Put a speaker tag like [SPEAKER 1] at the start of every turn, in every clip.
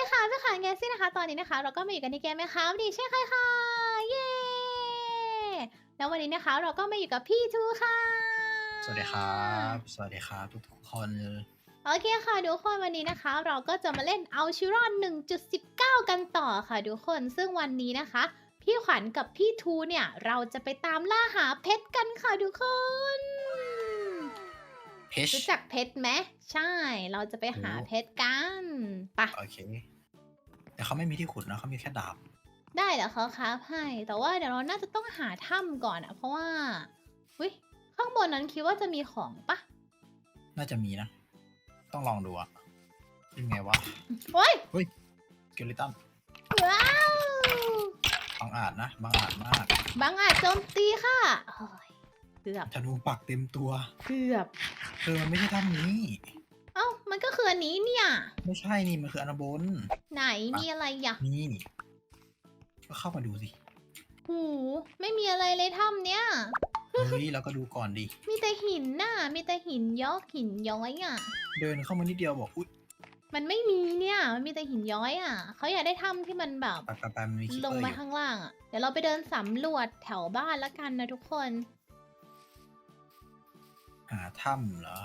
[SPEAKER 1] ดีค่ะพี่ขันแกซี่นะคะ ตอนนี้นะคะ เราก็มาอยู่กันในเกมไหมคะดีใช่ค่ะค่ะเย้แล้ววันนี้นะคะ เราก็มาอยู่กับพี่ทูค่ะ
[SPEAKER 2] สวัสดีครับ สวัสดีครับทุกๆคน
[SPEAKER 1] โอเคค่ะทุกคนวันนี้นะคะ เราก็จะมาเล่นเอาชิรอน 1.19 กันต่อค่ะทุกคนซึ่งวันนี้นะคะ พี่ขวัญกับพี่ทูเนี่ย เราจะไปตามล่าหาเพชรกันค่ะทุกคน
[SPEAKER 2] เพช
[SPEAKER 1] รู้จักเพชรไหมใช่ เราจะไปหา
[SPEAKER 2] โอ้
[SPEAKER 1] เพชรกันไปะ
[SPEAKER 2] โอเค แต่เขาไม่มีที่ขุดนะเขามีแค่ดาบ
[SPEAKER 1] ได้เดี๋ยวเขาคราฟให้แต่ว่าเดี๋ยวเราน่าจะต้องหาถ้ำก่อนอะเพราะว่าอุ้ยข้างบนนั้นคิดว่าจะมีของปะ
[SPEAKER 2] น่าจะมีนะ ต้องลองดูอะเป็นไงวะ
[SPEAKER 1] โอ้ย
[SPEAKER 2] สเกลิตัน
[SPEAKER 1] ว้าว
[SPEAKER 2] บางอาจนะบางอาจมาก
[SPEAKER 1] บางอาจโจมตีค่ะโอ้ยเกือบ
[SPEAKER 2] ธนูปักเต็มตัว
[SPEAKER 1] เกือบ
[SPEAKER 2] เออมันไม่ใช่ถ้ำนี้
[SPEAKER 1] เอ้า มันก็คืออันนี้เนี่ย
[SPEAKER 2] ไม่ใช่นี่มันคืออนนาบน
[SPEAKER 1] ไหนมีอะไรอะ
[SPEAKER 2] นี่ก็เข้ามาดูสิ
[SPEAKER 1] หูไม่มีอะไรเลยถ้ำเนี้ย
[SPEAKER 2] เฮ้ยแล้วก็ดูก่อนดิ
[SPEAKER 1] มีแต่หินน่ะ มีแต่หินยอกหินย้อยอะ
[SPEAKER 2] เดินเข้ามานิดเดียวบอกอุ๊ย
[SPEAKER 1] มันไม่มีเนี่ย มันมีแต่หินย้อยอะ เขาอยากได้ถ้ำที่มันแบบ
[SPEAKER 2] ไปไปไปมันมีคิป
[SPEAKER 1] ลง
[SPEAKER 2] เปอร์
[SPEAKER 1] ไป
[SPEAKER 2] อยู่
[SPEAKER 1] ข้างล่างอะ เดี๋ยวเราไปเดินสำรวจแถวบ้านละกันนะทุกคน
[SPEAKER 2] หาถ้ำเหรอ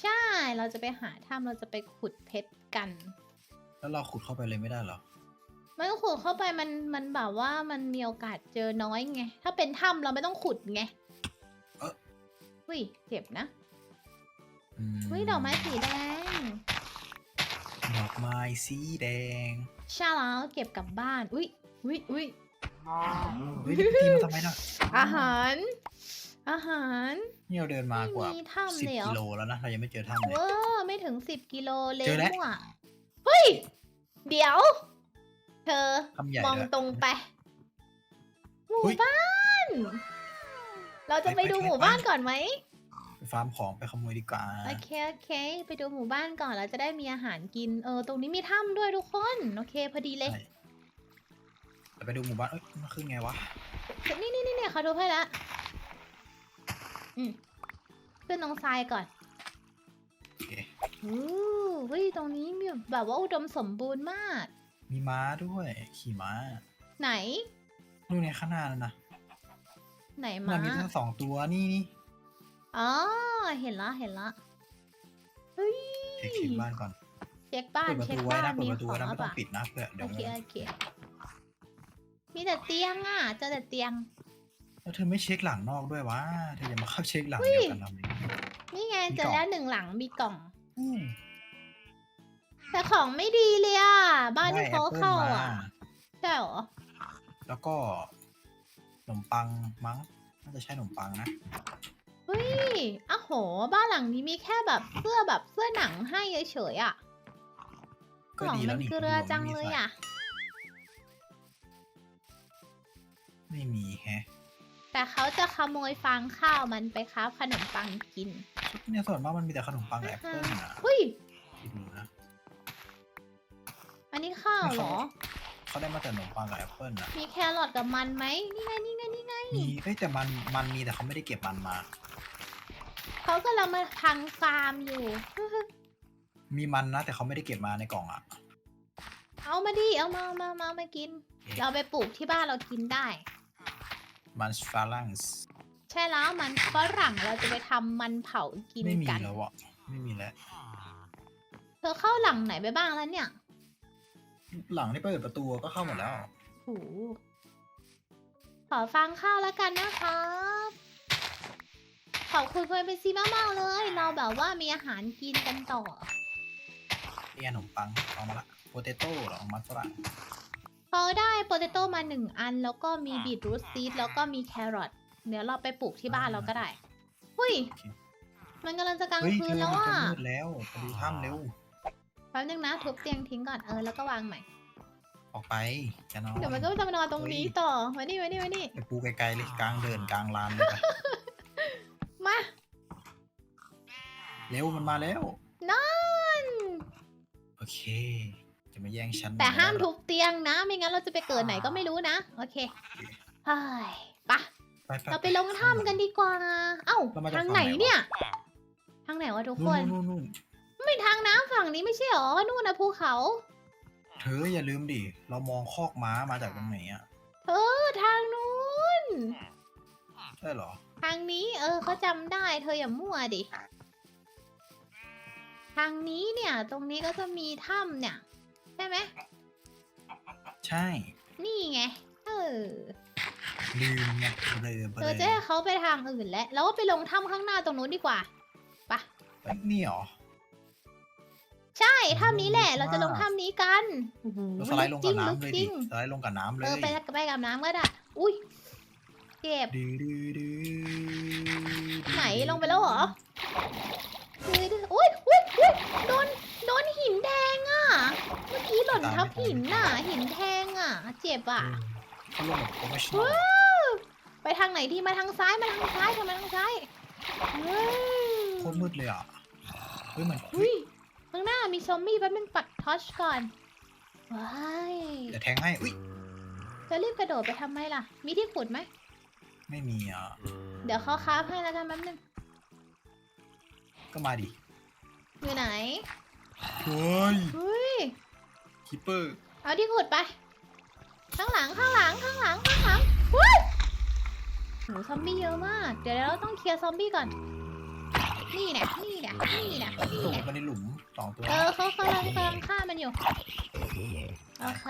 [SPEAKER 1] ใช่ เราจะไปหาถ้ำเราจะไปขุดเพชรกัน
[SPEAKER 2] แล้วเราขุดเข้าไปเลยไม่ได้เหรอ
[SPEAKER 1] มันขุดเข้าไปมันมันแบบว่ามันมีโอกาสเจอน้อยไง ถ้าเป็นถ้ำเราไม่ต้องขุดไง
[SPEAKER 2] เอ๊ะ
[SPEAKER 1] อุ้ยเจ็บนะ
[SPEAKER 2] อืม
[SPEAKER 1] อุ้ยดอกไม้สีแดง
[SPEAKER 2] ดอกไม้สีแดง
[SPEAKER 1] ใช่แล้วเก็บกลับบ้าน อุ้ยอุ้ยอุ้ย
[SPEAKER 2] เฮ้ยนี่ตีมาทำไมน่ะ
[SPEAKER 1] อาหาร อาหาร
[SPEAKER 2] นี่เราเดินมากว่า
[SPEAKER 1] ไม่มีถ้ำ
[SPEAKER 2] สิบ
[SPEAKER 1] เลยเหรอ
[SPEAKER 2] กิโลแล้วนะเรายังไม่เจอถ้ำเล
[SPEAKER 1] เวยอไม่ถึงสิบกิโลเลย
[SPEAKER 2] เจอแล้ว
[SPEAKER 1] มั่วเฮ้ย เดี๋ยว เธอ
[SPEAKER 2] ถ้ำใหญ่
[SPEAKER 1] มอง
[SPEAKER 2] ด้วย
[SPEAKER 1] ตรงไปหมู่
[SPEAKER 2] เฮ้ย
[SPEAKER 1] บ้าน เราจะไป
[SPEAKER 2] ไป
[SPEAKER 1] ดู
[SPEAKER 2] ไป
[SPEAKER 1] หมู่
[SPEAKER 2] ไป
[SPEAKER 1] บ้านก่อนไหม
[SPEAKER 2] ไปฟาร์มของไปขโมยดีกว่า
[SPEAKER 1] โอเคโอเค ไปดูหมู่บ้านก่อนเราจะได้มีอาหารกินเออตรงนี้มีถ้ำด้วยทุกคนโอเค พอดีเลย
[SPEAKER 2] ใช่แต่ไปดูหมู่บ้านเอ้ยมันขึ้นไงวะ
[SPEAKER 1] นี่นี่นี่นี่เขาดูให้ละ อืมขึ้นตรงทรายก่อน
[SPEAKER 2] โอเค
[SPEAKER 1] อู้เฮ้ยตรงนี้มีแบบว่าอุดมสมบูรณ์มาก
[SPEAKER 2] มีม้าด้วย ขี่ม้า
[SPEAKER 1] ไหน
[SPEAKER 2] นู่นในข้างหน้านั่นนะ
[SPEAKER 1] ไหน
[SPEAKER 2] มั
[SPEAKER 1] มาน
[SPEAKER 2] มีทั้งสองตัวนี่นี่
[SPEAKER 1] อ๋อเห็นละเห็นละเฮ้ย
[SPEAKER 2] เช็คเช็คบ้านก่อน
[SPEAKER 1] เช็คบ้าน
[SPEAKER 2] เปิดประ
[SPEAKER 1] เช็ค
[SPEAKER 2] ตูไว้
[SPEAKER 1] บ้าน
[SPEAKER 2] นะเปิด
[SPEAKER 1] มี
[SPEAKER 2] ประตู
[SPEAKER 1] ขอ
[SPEAKER 2] ไว้
[SPEAKER 1] ง
[SPEAKER 2] นะ
[SPEAKER 1] ห
[SPEAKER 2] ไม่
[SPEAKER 1] รือเป
[SPEAKER 2] ต้อง
[SPEAKER 1] ล่า
[SPEAKER 2] ปิดนะเพื่อเดี๋
[SPEAKER 1] โอ
[SPEAKER 2] ยว
[SPEAKER 1] เค
[SPEAKER 2] งง
[SPEAKER 1] โอเคมีแต่เตียงอะเจอแต่เตียง
[SPEAKER 2] แล้วเธอไม่เช็คหลังนอกด้วยวะ เธอจะมาเข้าเช็คหลังเดียวกันทำไม
[SPEAKER 1] นี่ไง
[SPEAKER 2] มี
[SPEAKER 1] เจอก
[SPEAKER 2] ล่อง
[SPEAKER 1] แล้วหนึ่งหลังมีกล่อง
[SPEAKER 2] อืม
[SPEAKER 1] แต่ของไม่ดีเลยอะ บ้าน
[SPEAKER 2] ได้
[SPEAKER 1] ที่
[SPEAKER 2] แอ
[SPEAKER 1] เขา
[SPEAKER 2] ปเปิล
[SPEAKER 1] เข้า
[SPEAKER 2] มา
[SPEAKER 1] อะใช่เหรอ
[SPEAKER 2] แล้วก็ขนมปังมั้ง น่าจะใช่ขนมปังนะ
[SPEAKER 1] เฮ้ยอ้าวโห บ้านหลังนี้มีแค่แบบเสื้อแบบเสื้อหนังให้เฉยๆอะก
[SPEAKER 2] ก็
[SPEAKER 1] ล่อง
[SPEAKER 2] ดี
[SPEAKER 1] มั
[SPEAKER 2] แล้ว
[SPEAKER 1] น
[SPEAKER 2] นี่
[SPEAKER 1] เกลือจัง
[SPEAKER 2] มี
[SPEAKER 1] เลย
[SPEAKER 2] ใส่
[SPEAKER 1] อะ
[SPEAKER 2] ไม่มีแฮะ
[SPEAKER 1] แต่เขาจะขโมยฟางข้าวมันไปค้าขนมปังกิน
[SPEAKER 2] เนี่ยส่วนมากมันมีแต่ขนมปังกับแอปเปิ้ลนะ
[SPEAKER 1] เฮ้ย
[SPEAKER 2] คิดดูนะ
[SPEAKER 1] อันนี้ข้าวเหรอ
[SPEAKER 2] เขาได้มาแต่ขนมปังกับแอปเปิ้ลนะ
[SPEAKER 1] มีแครอทกับมันไหมนี่ไงนี่ไงนี่ไง
[SPEAKER 2] มีเอ้ยแต่มันมันมีแต่เขาไม่ได้เก็บมันมา
[SPEAKER 1] เขากำลังมาพังฟาร์มอยู่
[SPEAKER 2] มีมันนะแต่เขาไม่ได้เก็บมาในกล่องอะ
[SPEAKER 1] เอามาดิเอามาเอามาเอามาเอามากิน เราไปปลูกที่บ้านเรากินได้
[SPEAKER 2] มันฝรั่ง
[SPEAKER 1] ใช่แล้วมันฝรั่งเราจะไปทำมันเผากิน
[SPEAKER 2] ไม่มี
[SPEAKER 1] กัน
[SPEAKER 2] แล้วอะไม่มีแล้ว
[SPEAKER 1] เธอเข้าหลังไหนไปบ้างแล้วเนี่ย
[SPEAKER 2] หลังที่เปิดประตูก็เข้าหมดแล้ว
[SPEAKER 1] โอ้โหขอฟังข้าวแล้วกันนะครับ ขอบคุณเพื่อนเป็นซีมากๆเลย เราแบบว่ามีอาหารกินกันต่อ
[SPEAKER 2] นี่ขนมปังเอามาละโปเตโต้หรอมันฝรั่ง
[SPEAKER 1] พอได้โปเตโต้มาหนึ่งอัน แล้วก็มีบีทรูทซีดแล้วก็มีแครอทเดี๋ยวเราไปปลูกที่บ้านเราก็ได้หุ้ย มันกำลังจะกลาง
[SPEAKER 2] เฮ้ย
[SPEAKER 1] คื
[SPEAKER 2] เธ
[SPEAKER 1] น
[SPEAKER 2] อ
[SPEAKER 1] แล้ว
[SPEAKER 2] มัน
[SPEAKER 1] อะ
[SPEAKER 2] จะมืดแล้วไปดูถ้ำเร็ว
[SPEAKER 1] แป๊บนึงนะทุบเตียงทิ้งก่อนเออแล้วก็วางใหม่
[SPEAKER 2] ออกไปจะนอน
[SPEAKER 1] เดี๋ยวมันก็จะมานอนตรงนี้ต่อมานี่มานี่มานี่
[SPEAKER 2] ไปปูไกลๆเลยกลางเดินกลางลานเลยไป
[SPEAKER 1] มา
[SPEAKER 2] เร็วมันมาแล้ว
[SPEAKER 1] นอน
[SPEAKER 2] โอเค จะมาแย่งฉัน
[SPEAKER 1] แต่ห้าม
[SPEAKER 2] ไได้
[SPEAKER 1] ทุบเตียงนะ ไม่งั้นเราจะไปเกิดไหนก็ไม่รู้นะ โอเคเฮ้ยไปะ
[SPEAKER 2] ไปๆ
[SPEAKER 1] เราไปลงถ้ำกันดีกว่า เอ้า
[SPEAKER 2] เรามาจาก
[SPEAKER 1] ทาง
[SPEAKER 2] ฝั่ง
[SPEAKER 1] ไหน
[SPEAKER 2] ไหนวะ
[SPEAKER 1] เนี่ย ทางไหนวะทุกคน
[SPEAKER 2] นู่นนู่นนู่น
[SPEAKER 1] ไม่ทางน้ำฝั่งนี้ไม่ใช่หรอ นู่นนะภูเขา
[SPEAKER 2] เธธออย่าลืมดิ เรามองคอกม้ามาจากตรงไหนอะ
[SPEAKER 1] เธอทางนู้น
[SPEAKER 2] ใช่เหรอ
[SPEAKER 1] ทางนี้เออเขาจำได้ เธออย่ามั่วดิ ทางนี้เนี่ย ตรงนี้ก็จะมีถ้ำเนี่ย ใช่ไหม
[SPEAKER 2] ใช่
[SPEAKER 1] นี่ไง เออ
[SPEAKER 2] ลืมไงเบลอเบ
[SPEAKER 1] เธ
[SPEAKER 2] ล
[SPEAKER 1] อ
[SPEAKER 2] อ
[SPEAKER 1] จะให้เขาไปทางอื่นแล้ว แล้วก็ไปลงถ้ำข้างหน้าตรงนู้นดีกว่าไปะ
[SPEAKER 2] เอ้ยนี่เหรอ
[SPEAKER 1] ใช่ถ้ำนี้แหละ เราจะลงถ้ำนี้กันโอ้โห
[SPEAKER 2] เราสไลด์ลงกับน้ำเลย
[SPEAKER 1] จ
[SPEAKER 2] ดิ
[SPEAKER 1] ริง
[SPEAKER 2] สไลด์ลงกับน้ำเล
[SPEAKER 1] เอยอ ไปไปกับน้ำก็ได้ อุ้ยเจ็บ
[SPEAKER 2] ดื้อดื้อดื้อ
[SPEAKER 1] ไหนลงไปแล้วเหรออุ้ยอุ้ยอุ้ยอุ้ยโดนโดนหินแดงอะ เมื่อกี้ห ล่นทับหินน่ะหินแทงอะ เจ็บ
[SPEAKER 2] เอ
[SPEAKER 1] อะ
[SPEAKER 2] อเขาลงแบบโปรเฟชชั่นอล
[SPEAKER 1] ว้าวไปทางไหนดีมาทางซ้ายมาทางซ้ายทำไมทางซ้ายว้าว
[SPEAKER 2] โคตรมืดเลยอะเฮ้ยเหมือน
[SPEAKER 1] อุ้ยข้างหน้ามีซอมบี้แป๊บนึงปัดทอชก่อนว้าย
[SPEAKER 2] เดี๋ยวแทงให้อุ้ย
[SPEAKER 1] จะรีบกระโดดไปทำไมล่ะ มีที่ขุดไหม
[SPEAKER 2] ไม่มีอะ
[SPEAKER 1] เดี๋ยวเขาคราฟให้แล้วกันแป๊บนึง
[SPEAKER 2] ก็มาดิ
[SPEAKER 1] อยู่ไหน
[SPEAKER 2] เฮ้ย
[SPEAKER 1] เฮ้ย
[SPEAKER 2] คิปเปอร์
[SPEAKER 1] เอาที่ขุดไป ข้างหลังข้างหลังข้างหลังข้างหลังว้ยโหซอมบี้เยอะมาก เดี๋ยวเราต้องเคลียร์ซอมบี้ก่อน นี่แหละนี่แหละนี่แหละนี่
[SPEAKER 2] ตก
[SPEAKER 1] แหละ
[SPEAKER 2] ไปในหลุมสองตัว
[SPEAKER 1] เออเขากำลังกำลังฆ่ามันอยู่ โอเค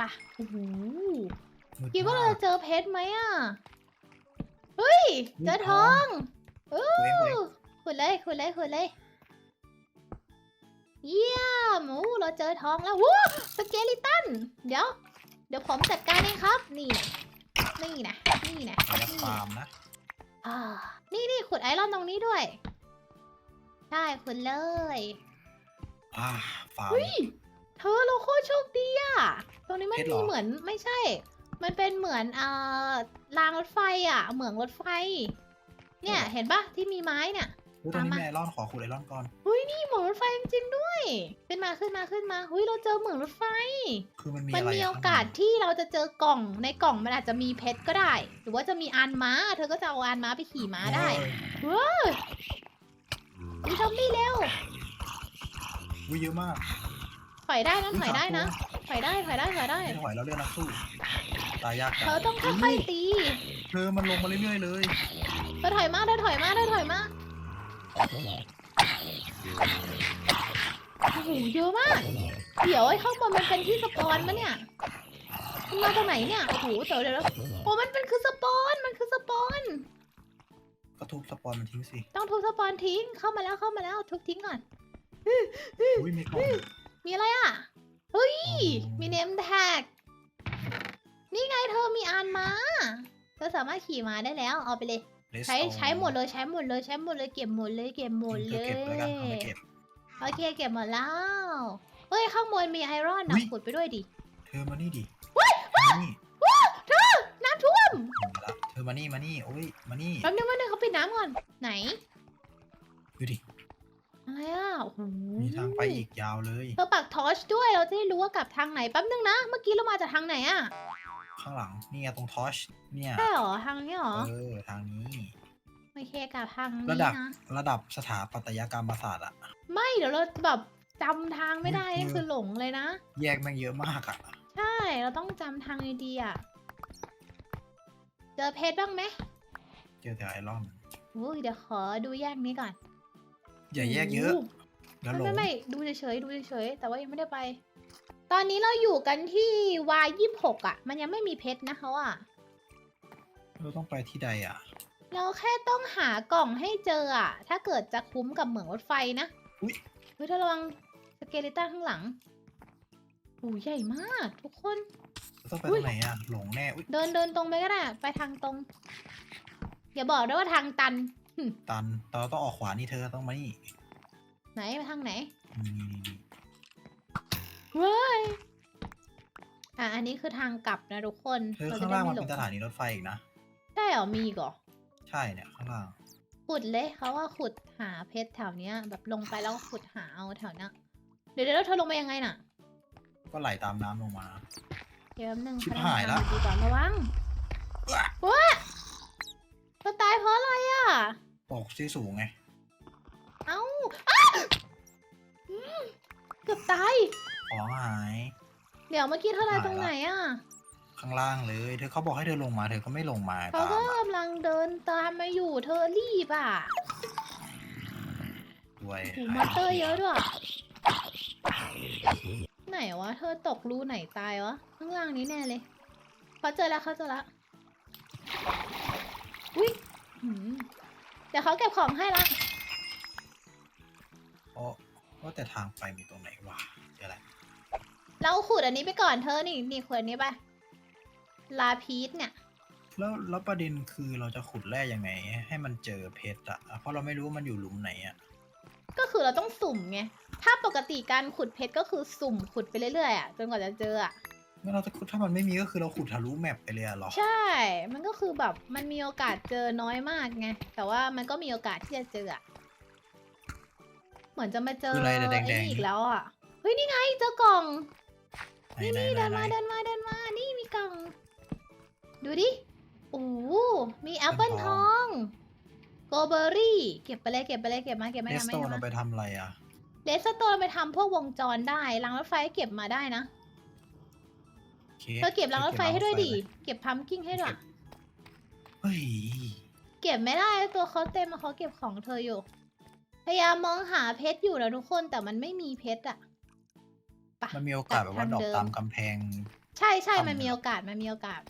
[SPEAKER 1] ปะโอ้โห
[SPEAKER 2] มืด
[SPEAKER 1] คิดว่าเรา
[SPEAKER 2] ม
[SPEAKER 1] จะเจอเพชรไหมอะ เฮ้ย เจอทองเอ
[SPEAKER 2] ตัวเองตัวเอง
[SPEAKER 1] อขุดเลยขุดเลยขุดเลย เยี่ยมโอ้ เราเจอทองแล้ววู้สเกลิตัน เดี๋ยว เดี๋ยวผมจัดการเองครับ นี่นะนี่นะนี่นะ
[SPEAKER 2] เอาละ
[SPEAKER 1] นี่
[SPEAKER 2] ฟาร์มนะ
[SPEAKER 1] อ่านี่นี่ขุดไอรอนตรงนี้ด้วยใช่ขุดเลย
[SPEAKER 2] อ่าฟาร์ม
[SPEAKER 1] เฮ้ยเธอเราโคตรโชคดีอะตรงนี้มัน
[SPEAKER 2] เพชรเหร
[SPEAKER 1] มี
[SPEAKER 2] อ
[SPEAKER 1] เหมือนไม่ใช่ มันเป็นเหมือนเอ่อรางรถไฟอะเหมืองรถไฟ เนี่ยเห็นปะที่มีไม้เนี่ย
[SPEAKER 2] เฮ้ยตรงนี้
[SPEAKER 1] ตามมา
[SPEAKER 2] มีไอรอนขอขุดไอรอนก่อน
[SPEAKER 1] เฮ้ยนี่เหมืองรถไฟจริงๆด้วย ขึ้นมาขึ้นมาขึ้นมาเฮ้ยเราเจอเหมืองรถไฟ
[SPEAKER 2] คือมันมี
[SPEAKER 1] มัน
[SPEAKER 2] อะไร
[SPEAKER 1] มีะโอกาสที่เราจะเจอกล่องในกล่องมันอาจจะมีเพชรก็ได้ หรือว่าจะมีอานม้า เธอก็จะเอาอานม้าไปขี่ม้าได้
[SPEAKER 2] เฮ้ย
[SPEAKER 1] มีซอมบี้เร็ว
[SPEAKER 2] อุ้ยเยอะมาก
[SPEAKER 1] ถอยได้นะ
[SPEAKER 2] อุ๊
[SPEAKER 1] ถอยได้นะ
[SPEAKER 2] สาม
[SPEAKER 1] ถอยได้ถอยได้ถอยได้
[SPEAKER 2] ตัวไม่ถอยแล้วเรื่องนักสู้ตายยากจั
[SPEAKER 1] เธอต้องค่อยๆตี
[SPEAKER 2] เธอมันลงมาเรื่อยๆเลย
[SPEAKER 1] เธอถอยมาเธอถอยมาเธอถอยมา โอ้โหเยอะมาก เดี๋ยวไอ้ข้างบนมันเป็นที่สปอนมะเนี่ยมันมาจากไหนเนี่ย โอ้โหเดี๋ยวเดี๋ยวเดี๋ยวโอ้มันเป็นคือสปอน มันคือสปอน
[SPEAKER 2] ก็ทุบสปอนมันทิ้งสิ
[SPEAKER 1] ต้องทุบสปอนทิ้ง เข้ามาแล้วเข้ามาแล้วทุบทิ้งก่อน
[SPEAKER 2] อุ้ยมีกล่อง
[SPEAKER 1] มีอะไรอะ เฮ้ย
[SPEAKER 2] อ๋อ
[SPEAKER 1] มีเนมแท็ก นี่ไงเธอมีอานม้าเธอสามารถขี่ม้าได้แล้ว เอาไปเลย ใช้ใช้หมดเลยใช้หมดเลยใช้หมดเลยเก็บหมดเลยเก็บหมด
[SPEAKER 2] เธ
[SPEAKER 1] เล
[SPEAKER 2] อยเก็บแล้วกันเอาไปเก็บ
[SPEAKER 1] โอเคเก็บหมดแล้วเฮ้ยข้างบนมีไอรอนนะ
[SPEAKER 2] อุ๊ย
[SPEAKER 1] ขุดไปด้วยดิ
[SPEAKER 2] เธอมานี่ดินี่
[SPEAKER 1] น้ำท่วม
[SPEAKER 2] มาละเธอมานี่มานี่โอ้ยมานี่
[SPEAKER 1] แป๊บนึงแป๊บนึงเขาปิดน้ำก่อนไหน
[SPEAKER 2] ดูดิ
[SPEAKER 1] อะไรอะโอ้โห
[SPEAKER 2] มีทางไปอีกยาวเลย
[SPEAKER 1] เธอปักทอชด้วยเราจะได้รู้ว่ากลับทางไหนแป๊บนึงนะเมื่อกี้เรามาจากทางไหนอะ
[SPEAKER 2] ข้างหลังนี่ไงตรงทอชเนี่ย
[SPEAKER 1] ใช่หรอทางนี้หรอ
[SPEAKER 2] เออทางนี้
[SPEAKER 1] โอเคกลับทางนี้
[SPEAKER 2] ระดับ
[SPEAKER 1] นะ
[SPEAKER 2] ระดับสถาปัตยกรรมศาสตร์อะ
[SPEAKER 1] ไม่เดี๋ยวเราแบบจำทางไม่ได้
[SPEAKER 2] อุ๊ย
[SPEAKER 1] นี่คือหลงเลยนะ
[SPEAKER 2] แยกแม่งเยอะมากอะ
[SPEAKER 1] ใช่ เราต้องจำทางดีๆอะ เจอเพชรบ้างไหม
[SPEAKER 2] เจอแต่ไอรอน
[SPEAKER 1] อุ้ยเดี๋ยวขอดูแยกนี้ก่อน
[SPEAKER 2] อย่าแยกเยอะ
[SPEAKER 1] โเดี๋
[SPEAKER 2] ยวหล
[SPEAKER 1] ไม่
[SPEAKER 2] ง
[SPEAKER 1] ไม่ไม่ดูเฉยๆดูเฉยๆแต่ว่ายังไม่ได้ไป ตอนนี้เราอยู่กันที่วายยี่หกอะ มันยังไม่มีเพชรนะคะอะ
[SPEAKER 2] เราต้องไปที่ใดอะ
[SPEAKER 1] เราแค่ต้องหากล่องให้เจออะถ้าเกิดจะคุ้มกับเหมืองรถไฟนะ
[SPEAKER 2] อุ๊ย
[SPEAKER 1] เฮ้ยถ้าระวังสเกเลตันข้างหลังโอ้ใหญ่มากทุกคน
[SPEAKER 2] เราต้องไป
[SPEAKER 1] อุ๊
[SPEAKER 2] ตร
[SPEAKER 1] ย
[SPEAKER 2] งไหนอะหลงแน่อุ๊ย
[SPEAKER 1] เดินเดินตรงไปก็ได้ไปทางตรง อย่าบอกด้วยว่าทางตัน
[SPEAKER 2] ตันแต่เราต้องออกขวานี่เธอต้องมานี่
[SPEAKER 1] ไหนไปทางไหน
[SPEAKER 2] นี่นี่นี่
[SPEAKER 1] เว้ย อะ อันนี้คือทางกลับนะทุกคน
[SPEAKER 2] เธอ
[SPEAKER 1] ร
[SPEAKER 2] ข้างล่าง
[SPEAKER 1] จะ
[SPEAKER 2] มัน
[SPEAKER 1] ได้
[SPEAKER 2] เป็นสถานีรถไฟอีกนะ
[SPEAKER 1] ได้เหรอ มีอีก่อ
[SPEAKER 2] ใช่เนี่ยข้างล่าง
[SPEAKER 1] ขุดเลยเขาว่าขุดหาเพชรแถวเนี้ย แบบลงไปแล้วขุดหาเอาแถวเนี้ยเดี๋ยวเดี๋ยวแล้วเธอลงไปยังไงน่ะ
[SPEAKER 2] ก็ไหลตามน้ำลงมา
[SPEAKER 1] เดี๋ยวแป๊บนึง
[SPEAKER 2] ชิบหายละ
[SPEAKER 1] ดีก่อนระวัง
[SPEAKER 2] ว้า
[SPEAKER 1] ว้าเธอตายเพราะอะไรอะ
[SPEAKER 2] ตกที่สูงไง
[SPEAKER 1] เอ้าอ้าอืมเกือบตาย
[SPEAKER 2] ของหาย
[SPEAKER 1] เดี๋ยวเมื่อกี้เธอไลน์
[SPEAKER 2] หาย
[SPEAKER 1] ตรง
[SPEAKER 2] ละ
[SPEAKER 1] ไหนอะ
[SPEAKER 2] ข้างล่างเลย เธอเขาบอกให้เธอลงมา เธอก็ไม่ลงมา
[SPEAKER 1] เขา
[SPEAKER 2] ตาม
[SPEAKER 1] ก็
[SPEAKER 2] อะ
[SPEAKER 1] กำลังเดินตามมาอยู่เธอรีบอะ
[SPEAKER 2] ด้วย
[SPEAKER 1] โหูมอนเตอร์เยอะด้วย ไหนวะ เธอตกรูไหนตายวะ ข้างล่างนี้แน่เลยเขาเจอแล้วเขาเจอแล้วอุ้ยหืมเดี๋ยวเขาเก็บของให้ละ
[SPEAKER 2] โอ้ว่าแต่ทางไปมีตรงไหนวะเดี๋ยวอะไร
[SPEAKER 1] เราขุดอันนี้ไปก่อนเธอนี่นี่ขุดอันนี้ไป ลาพีสเนี่ย
[SPEAKER 2] แล้วแล้วประเด็นคือเราจะขุดแร่ยังไง ให้มันเจอเพชรอะเพราะเราไม่รู้ว่ามันอยู่หลุมไหนอะ
[SPEAKER 1] ก็คือเราต้องสุ่มไง ถ้าปกติการขุดเพชรก็คือสุ่มขุดไปเรื่อยๆอะจนกว่าจะเจออะ
[SPEAKER 2] งั้นเราจะขุดถ้ามันไม่มีก็คือเราขุดทะลุแมปไปเลยอะเหรอ
[SPEAKER 1] ใช่ มันก็คือแบบมันมีโอกาสเจอน้อยมากไง แต่ว่ามันก็มีโอกาสที่จะเจออะเหมือนจะมาเจอ
[SPEAKER 2] คืออะไรแต่แดงๆ
[SPEAKER 1] ไอ้นี่
[SPEAKER 2] นี่
[SPEAKER 1] อีกแล้วอะ เฮ้ยนี่ไงเจอกล่อง
[SPEAKER 2] ไหน
[SPEAKER 1] นี่
[SPEAKER 2] ไหน
[SPEAKER 1] นี่
[SPEAKER 2] ไหน
[SPEAKER 1] เดิน
[SPEAKER 2] ไหน
[SPEAKER 1] มาเดินมาเดินมา นี่มีกล่อง ดูดิ โอ้โหมีแอปเปิลทอง โกเบอรี่ เก็บไปเลยเก็บไปเลยเก็บมาเก็บมา
[SPEAKER 2] เน
[SPEAKER 1] เก็บ
[SPEAKER 2] ส
[SPEAKER 1] มา
[SPEAKER 2] โต
[SPEAKER 1] เก็บ
[SPEAKER 2] นเอา
[SPEAKER 1] มา
[SPEAKER 2] ไปทำอะไรอะ
[SPEAKER 1] เดสโตนไปทำพวกวงจรได้ รางรถไฟเก็บมาได้นะ
[SPEAKER 2] โอค
[SPEAKER 1] เธอเก็บรางรถไฟให้ด้วยดิ
[SPEAKER 2] เก็บรางรถไฟ
[SPEAKER 1] เก็บพัมกิ้งให้ด้วย
[SPEAKER 2] เฮ้ย
[SPEAKER 1] เก็บไม่ได้ตัวเขาเต็มอะเขาเก็บของเธออยู่ พยายามมองหาเพชรอยู่นะทุกคนแต่มันไม่มีเพชรอะไปะ
[SPEAKER 2] มันมีโอกาสแบบว่าดอกตามกำแพง
[SPEAKER 1] ใช่ใช่
[SPEAKER 2] ทำ
[SPEAKER 1] มันมีโอกาสมันมีโอกาส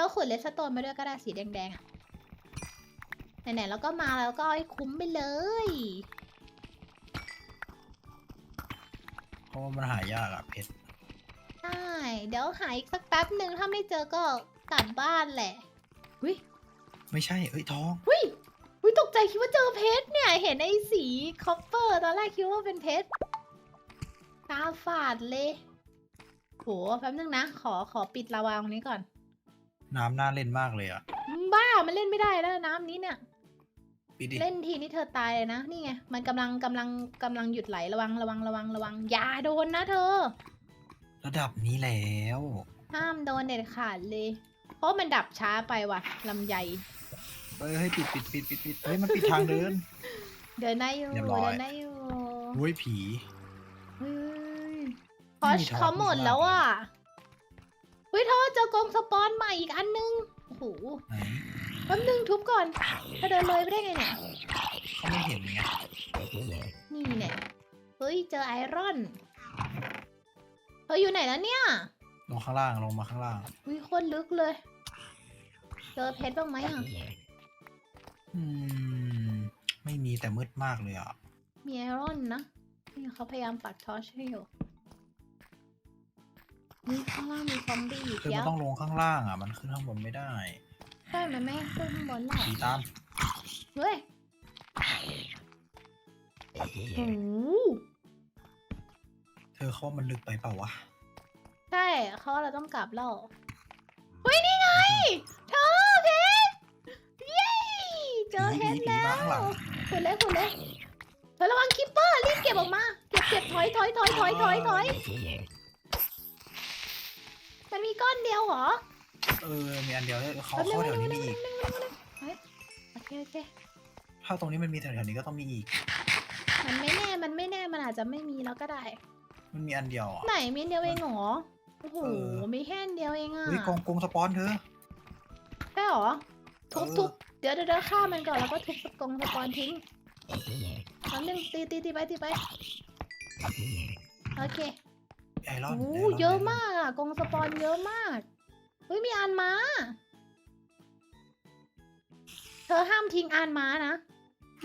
[SPEAKER 1] แล้วขุดเลสโตนมาด้วยก็ได้สีแดงๆอะไหนๆแล้วก็มาแล้วก็เอาให้คุ้มไปเลย
[SPEAKER 2] เพราะว่ามันหายากอะเพชร
[SPEAKER 1] ใช่เดี๋ยวหาอีกสักแป๊บหนึ่งถ้าไม่เจอก็กลับบ้านแหละวิ
[SPEAKER 2] ไม่ใช่เอ้ยทอง
[SPEAKER 1] วิวิตกใจคิดว่าเจอเพชรเนี่ย เห็นไอ้สีคอปเปอร์ตอนแรกคิดว่าเป็นเพชรตาฝาดเลยโหแป๊บนึงนะ ขอขอปิดระวางตรงนี้ก่อน
[SPEAKER 2] น้ำน่าเล่นมากเลยอะ
[SPEAKER 1] บ้ามันเล่นไม่ได้แล้วน้ำนี้เนี่ย
[SPEAKER 2] ปิดดิ
[SPEAKER 1] เล่นทีนี่เธอตายเลยนะ นี่ไง มันกำลังกำลังกำลังหยุดไหลระวังระวังระวังระวังอย่าโดนนะเธอ
[SPEAKER 2] ระดับนี้แล้ว
[SPEAKER 1] ห้ามโดนเด็ดขาดเลย เพราะมันดับช้าไปว่ะลำไย
[SPEAKER 2] เฮ้ยเฮ้ยปิดปิดปิดปิดปิดเฮ้ย มันปิดทางเดิน
[SPEAKER 1] เดินได้อยู่
[SPEAKER 2] เรียบร้อย
[SPEAKER 1] เดินได้อยู่
[SPEAKER 2] อุ้ยผี
[SPEAKER 1] เฮ้ยพ
[SPEAKER 2] ไม่
[SPEAKER 1] อ
[SPEAKER 2] มี
[SPEAKER 1] ช
[SPEAKER 2] ทอด
[SPEAKER 1] เขาหมด
[SPEAKER 2] มาก
[SPEAKER 1] แล้วอะเฮ้ยเธอเจอกรงสปอนใหม่อีกอันนึงโอ้โห
[SPEAKER 2] ไหน
[SPEAKER 1] แป๊บนึงทุบก่อนถ้าเดินเลยไปได้ไงเนี่ย
[SPEAKER 2] เขาไม่เห็นไง
[SPEAKER 1] นี่เนี่ยเฮ้ยเจอไอรอนเธออยู่ไหนแล้วเนี่ย
[SPEAKER 2] ลงข้างล่างลงมาข้างล่าง
[SPEAKER 1] อุ้ยโคตรลึกเลย เจอเพชรบ้างไหมอะ
[SPEAKER 2] อืมไม่มีแต่มืดมากเลยอะ
[SPEAKER 1] มีไอรอนนะนี่เขาพยายามปัดทอชให้อยู่ นี่ข้างล่างมีซอมบี้อีก
[SPEAKER 2] คือ
[SPEAKER 1] เย
[SPEAKER 2] มัน
[SPEAKER 1] อะ
[SPEAKER 2] ต้องลงข้างล่างอะ มันขึ้นข้างบนไม่ได้
[SPEAKER 1] ใช่มันไม่ให้ขึ้นข้างบนหรอก
[SPEAKER 2] ผีตาม
[SPEAKER 1] เฮ้ยโอ้โห
[SPEAKER 2] เธอเขาว่ามันลึกไปเปล่าวะ
[SPEAKER 1] ใช่เขาว่าเราต้องกลับแล้วเฮ้ยนี่ไงเธอเพชรเย้เจอเพชร
[SPEAKER 2] ผี
[SPEAKER 1] แล้
[SPEAKER 2] มาข้างหลั
[SPEAKER 1] ว
[SPEAKER 2] ง
[SPEAKER 1] ขุดเลยขุดเลยเธอระวังคิปเปอร์รีบเก็บออกมาเก็บเก็บถอยถอยถอยถอยถอยถอย มันมีก้อนเดียวเหรอ
[SPEAKER 2] เออ มีอันเดียวเขา
[SPEAKER 1] แป๊บนึง
[SPEAKER 2] เข้าแถวนี้
[SPEAKER 1] แป๊
[SPEAKER 2] มี
[SPEAKER 1] บนึ
[SPEAKER 2] อี
[SPEAKER 1] ง
[SPEAKER 2] ก
[SPEAKER 1] แป๊บนึงแป๊บนึงเฮ้ยโอเคโอเค
[SPEAKER 2] ถ้าตรงนี้มันมีแถวๆนี้ก็ต้องมีอีก
[SPEAKER 1] มันไม่แน่ มันไม่แน่ มันอาจจะไม่มีแล้วก็ได้
[SPEAKER 2] มันมีอันเดียวอะ
[SPEAKER 1] ไหนมีอันเดียวเองเหรอ โอ้โห
[SPEAKER 2] เออ
[SPEAKER 1] มีแค่อันเดียวเองอะ
[SPEAKER 2] เฮ้ยกองกงสปอนเธอ
[SPEAKER 1] ใช่เหรอ ทุบ
[SPEAKER 2] เออ
[SPEAKER 1] ทุบเดี๋ยวเดี๋ยวเดี๋ยวฆ่ามันก่อนแล้วก็ทุบสกงสปอนทิ้งแป๊บนึงตีตีตีไปตีไป โอเค
[SPEAKER 2] ไอรอน
[SPEAKER 1] โอ้
[SPEAKER 2] ไรน
[SPEAKER 1] เยอะมากอะกงสปอนเยอะมากเฮ้ยมีอันม้า เธอห้ามทิ้งอันม้านะ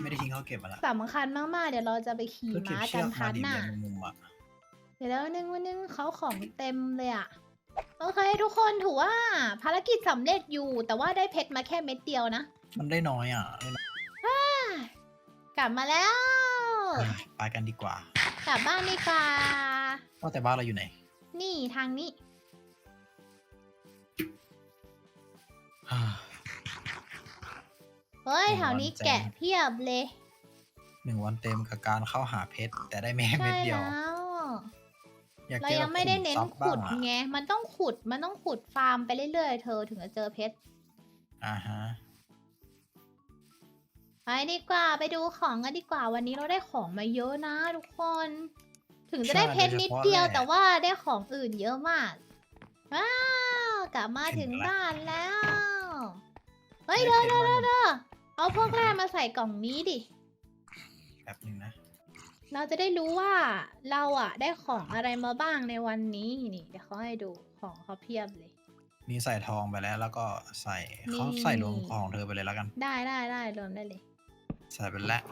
[SPEAKER 2] ไม่ได้ทิ้งเขาเก็บมาละ
[SPEAKER 1] สำคัญมากๆ เดี๋ยวเราจะไปขี่
[SPEAKER 2] เธอเก็บ
[SPEAKER 1] ม้า
[SPEAKER 2] เชื
[SPEAKER 1] กั
[SPEAKER 2] อนก
[SPEAKER 1] พั
[SPEAKER 2] มา
[SPEAKER 1] ด
[SPEAKER 2] ดิ
[SPEAKER 1] น่ะ
[SPEAKER 2] แมงมุมอะ
[SPEAKER 1] เดี๋ยวแล้วนึงวันนึงเขาของเต็มเลยอะโอเค ทุกคนถือว่า ภารกิจสำเร็จอยู่แต่ว่าได้เพชรมาแค่เม็ดเดียวนะ
[SPEAKER 2] มันได้น้อยอะได้น้อย
[SPEAKER 1] กลับมาแล้ว
[SPEAKER 2] อะไปกันดีกว่า
[SPEAKER 1] กลับบ้านดีกว่า
[SPEAKER 2] ว่าแต่บ้านเราอยู่ไหน
[SPEAKER 1] นี่ทางนี้
[SPEAKER 2] อ่า
[SPEAKER 1] เฮ้ย
[SPEAKER 2] โอ้
[SPEAKER 1] แถวนี้
[SPEAKER 2] วันแจ้ง
[SPEAKER 1] แกะเพียบเลย
[SPEAKER 2] หนึ่งวันเต็มกับการเข้าหาเพชร แต่ได้แม่
[SPEAKER 1] ใช่
[SPEAKER 2] เม็ดเดียว
[SPEAKER 1] แล้ว
[SPEAKER 2] อยาก
[SPEAKER 1] เรา
[SPEAKER 2] เจอ
[SPEAKER 1] ยังไม่ได้เน้น
[SPEAKER 2] ขุมทรัพย์
[SPEAKER 1] ขุด
[SPEAKER 2] บ้างอะ
[SPEAKER 1] ไง มันต้องขุด มันต้องขุดฟาร์มไปเรื่อยๆ เธอถึงจะเจอเพชร
[SPEAKER 2] อ่าฮะ
[SPEAKER 1] ไปดีกว่า ไปดูของกันดีกว่า วันนี้เราได้ของมาเยอะนะทุกคน ถึงจะได้
[SPEAKER 2] ใช่
[SPEAKER 1] เพชร
[SPEAKER 2] โดยเฉ
[SPEAKER 1] นิด
[SPEAKER 2] พาะ
[SPEAKER 1] เดียว
[SPEAKER 2] แร่
[SPEAKER 1] แต่ว่าได้ของอื่นเยอะมาก ว้าว กลับมา
[SPEAKER 2] ถึ
[SPEAKER 1] ถึง
[SPEAKER 2] งแล้ว
[SPEAKER 1] บ้านแล้ว เฮ้ย
[SPEAKER 2] ได้
[SPEAKER 1] เด้อ
[SPEAKER 2] เพ
[SPEAKER 1] เด้อ
[SPEAKER 2] ชร
[SPEAKER 1] เด้อ
[SPEAKER 2] มาหนึ่ง
[SPEAKER 1] เด้อเอาพวกแร่มาใส่กล่องนี้ดิ
[SPEAKER 2] แบบนึงนะ
[SPEAKER 1] เราจะได้รู้ว่าเราอะ ได้ของอะไรมาบ้างในวันนี้นี่ เดี๋ยวเขาให้ดูของเขาเพียบเลย
[SPEAKER 2] มีใส่ทองไปแล้ว แล้วก็ใส่
[SPEAKER 1] นี่
[SPEAKER 2] เขาใส่รวมของเธอไปเลยแล้วกัน
[SPEAKER 1] ได้ได้ได้รวมได้เลย
[SPEAKER 2] ใส่ไปแล้ว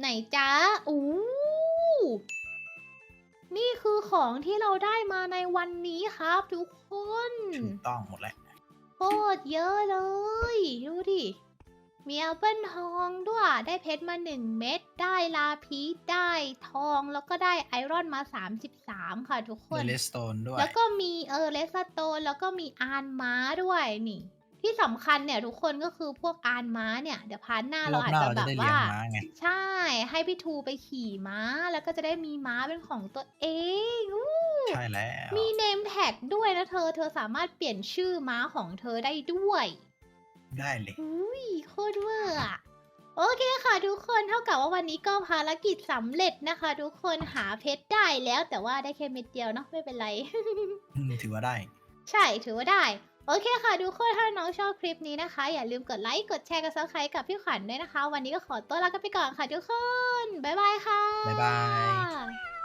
[SPEAKER 1] ไหนจ๊ะอู้นี่ คือของที่เราได้มาในวันนี้ครับทุกคน
[SPEAKER 2] ถูกต้องหมดแล้ว
[SPEAKER 1] โคตรเยอะเลย ดูดิ มีแอปเปิลทองด้วย ได้เพชรมา 1 เม็ด ได้ลาพีชได้ทอง แล้วก็ได้ไอรอนมา 33 ค่ะทุกค
[SPEAKER 2] เด
[SPEAKER 1] น
[SPEAKER 2] ลสโตนด้วย
[SPEAKER 1] แล้วก็มีเออเลสโตน แล้วก็มีอานม้าด้วยนี่ ที่สำคัญเนี่ยทุกคนก็คือพวกอานม้าเนี่ย เดี๋ยวพาร์ทหน้ารเรา
[SPEAKER 2] อบ
[SPEAKER 1] อาจ
[SPEAKER 2] หน้า
[SPEAKER 1] จะ
[SPEAKER 2] เรา
[SPEAKER 1] แบ
[SPEAKER 2] จะ
[SPEAKER 1] บ
[SPEAKER 2] ได้เลี้ย
[SPEAKER 1] ว่า
[SPEAKER 2] งม้าไง
[SPEAKER 1] ใช่ ให้พี่ทูไปขี่ม้า แล้วก็จะได้มีม้าเป็นของตัวเองอู้
[SPEAKER 2] ใช่แล้ว
[SPEAKER 1] มีเนมแท็กด้วยนะเธอ เธอสามารถเปลี่ยนชื่อม้าของเธอได้ด้วย
[SPEAKER 2] ได้เลย
[SPEAKER 1] อุ้ยโคตรเวอร์อะโอเคค่ะทุกคน เท่ากับว่าวันนี้ก็ภารกิจสำเร็จนะคะ ทุกคนหาเพชรได้แล้วแต่ว่าได้แค่เม็ดเดียวเนาะไม่เป็นไร
[SPEAKER 2] อืมถือว่าได้
[SPEAKER 1] ใช่ถือว่าได้ โอเคค่ะทุกคนถ้าน้องชอบคลิปนี้นะคะ อย่าลืมกดไลค์กดแชร์กดซับสไครต์กับพี่ขวัญด้วยนะคะ วันนี้ก็ขอตัวลากันไปก่อนค่ะทุกคน บ๊ายบายค่ะ
[SPEAKER 2] บ๊ายบาย